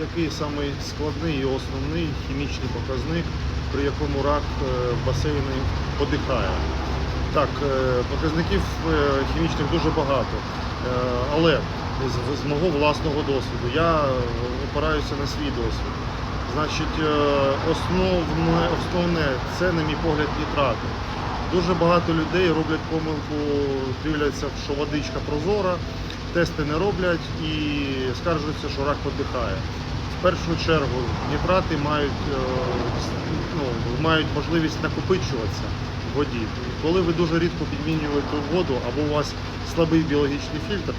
який самий складний і основний хімічний показник, при якому рак е, басейну подихає. Так, е, показників е, хімічних дуже багато, але з, мого власного досвіду я опираюся на свій досвід. Значить, основне, основне це, на мій погляд, нітрати. Дуже багато людей роблять помилку, дивляться, що водичка прозора, тести не роблять і скаржуються, що рак подихає. В першу чергу нітрати мають, е, ну, мають можливість накопичуватися в воді. Коли ви дуже рідко підмінюєте воду або у вас слабий біологічний фільтр,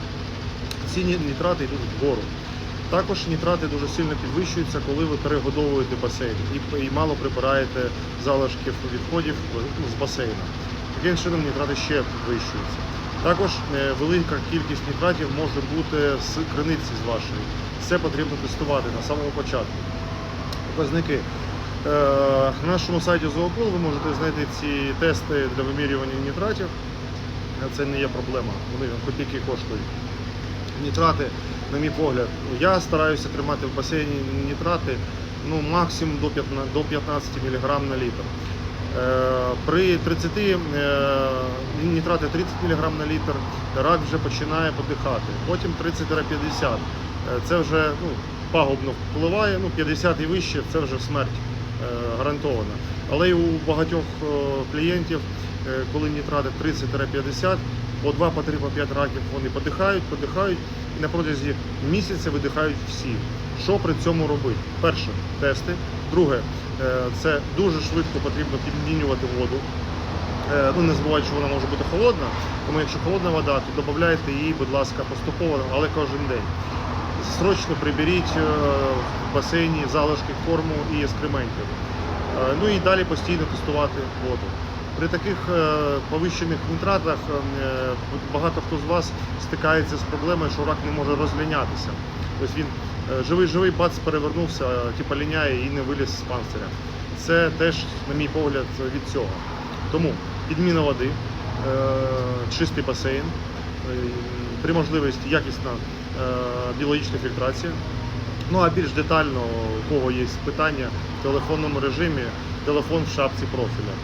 ці нітрати йдуть вгору. Також нітрати дуже сильно підвищуються, коли ви перегодовуєте басейн і, і мало прибираєте залишків відходів з басейну. Таким чином нітрати ще підвищуються. Також е, велика кількість нітратів може бути з криниці з вашої. Це потрібно тестувати на самому початку. Показники. Е, На нашому сайті Зоопол ви можете знайти ці тести для вимірювання нітратів. Е, Це не є проблема, вони копійки коштують. Нітрати, на мій погляд, я стараюся тримати в басейні нітрати ну, максимум до 15 мг на літр. Е, При 30 е, нітрати 30 мг на літр рак вже починає подихати. Потім 30-50. Е, Це вже ну, пагубно впливає, ну 50 і вище це вже смерть е, гарантована. Але й у багатьох клієнтів, коли нітрати 30-50, по 2, по 3, по 5 раків вони подихають, подихають і на протязі місяця видихають всі. Що при цьому робити? Перше тести. Друге, е, це дуже швидко потрібно підмінювати воду. Е, Ну, не забувайте, що вона може бути холодна, тому якщо холодна вода, то додавайте її, будь ласка, поступово, але кожен день. Срочно приберіть е, в басейні залишки корму і ескрементів. Ну і далі постійно тестувати воду. При таких повищених нітратах багато хто з вас стикається з проблемою, що рак не може розлінятися. Тобто він живий-живий бац перевернувся, е, типу ліняє і не виліз з панциря. Це теж, на мій погляд, від цього. Тому підміна води, е, чистий басейн, е, при можливості якісна е, біологічна фільтрація. Ну а більш детально, у кого є питання, в телефонному режимі, телефон в шапці профіля.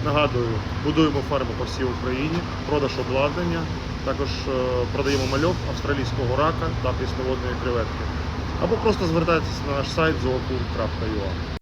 Нагадую, будуємо ферму по всій Україні, продаж обладнання, також е, продаємо мальок австралійського рака та прісноводної креветки. Або просто звертайтеся на наш сайт zookul.ua.